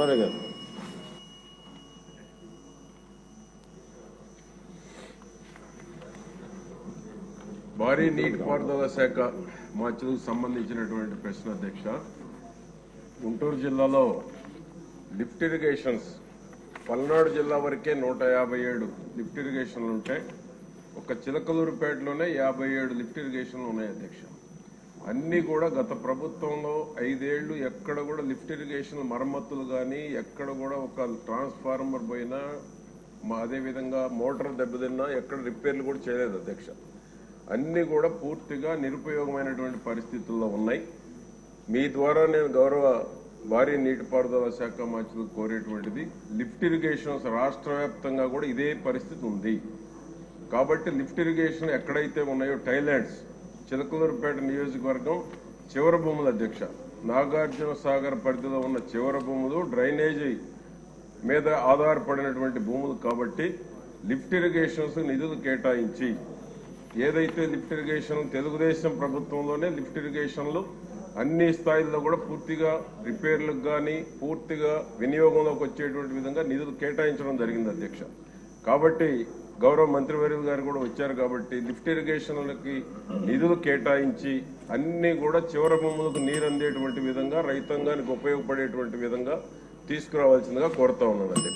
శివారే గారు భారీ నీటిపారుదల శాఖ మార్చులకు సంబంధించినటువంటి ప్రశ్న అధ్యక్ష. గుంటూరు జిల్లాలో లిఫ్ట్ ఇరిగేషన్స్ పల్నాడు జిల్లా వరకే నూట యాభై ఏడు లిఫ్ట్ ఇరిగేషన్లు ఉంటాయి. ఒక చిలకలూరుపేటలోనే యాభై ఏడు లిఫ్ట్ ఇరిగేషన్లు ఉన్నాయి అధ్యక్ష. అన్నీ కూడా గత ప్రభుత్వంలో ఐదేళ్ళు ఎక్కడ కూడా లిఫ్ట్ ఇరిగేషన్ మరమ్మతులు కానీ ఎక్కడ కూడా ఒక ట్రాన్స్ఫార్మర్ పోయినా మా అదేవిధంగా మోటార్ దెబ్బతిన్నా ఎక్కడ రిపేర్లు కూడా చేయలేదు అధ్యక్ష. అన్నీ కూడా పూర్తిగా నిరుపయోగమైనటువంటి పరిస్థితుల్లో ఉన్నాయి. మీ ద్వారా నేను గౌరవ భారీ నీటిపారుదల శాఖ మంత్రులు కోరేటువంటిది లిఫ్ట్ ఇరిగేషన్స్ రాష్ట్ర వ్యాప్తంగా కూడా ఇదే పరిస్థితి ఉంది. కాబట్టి లిఫ్ట్ ఇరిగేషన్ ఎక్కడైతే ఉన్నాయో టైలాండ్స్ చిలకలూరుపేట నియోజకవర్గం చివరి భూముల అధ్యక్ష. నాగార్జున సాగర్ పరిధిలో ఉన్న చివరి భూములు డ్రైనేజీ మీద ఆధారపడినటువంటి భూములు కాబట్టి లిఫ్ట్ ఇరిగేషన్స్ నిధులు కేటాయించి ఏదైతే లిఫ్ట్ ఇరిగేషన్ తెలుగుదేశం ప్రభుత్వంలోనే లిఫ్ట్ ఇరిగేషన్లు అన్ని స్థాయిల్లో కూడా పూర్తిగా రిపేర్లకు కానీ పూర్తిగా వినియోగంలోకి వచ్చేటువంటి విధంగా నిధులు కేటాయించడం జరిగింది అధ్యక్ష. కాబట్టి గౌరవ మంత్రివర్యులు గారు కూడా వచ్చారు కాబట్టి లిఫ్ట్ ఇరిగేషన్లకి నిధులు కేటాయించి అన్ని కూడా చివరి భూములకు నీరు అందేటువంటి విధంగా రైతాంగానికి ఉపయోగపడేటువంటి విధంగా తీసుకురావాల్సిందిగా కోరుతా ఉన్నానండి.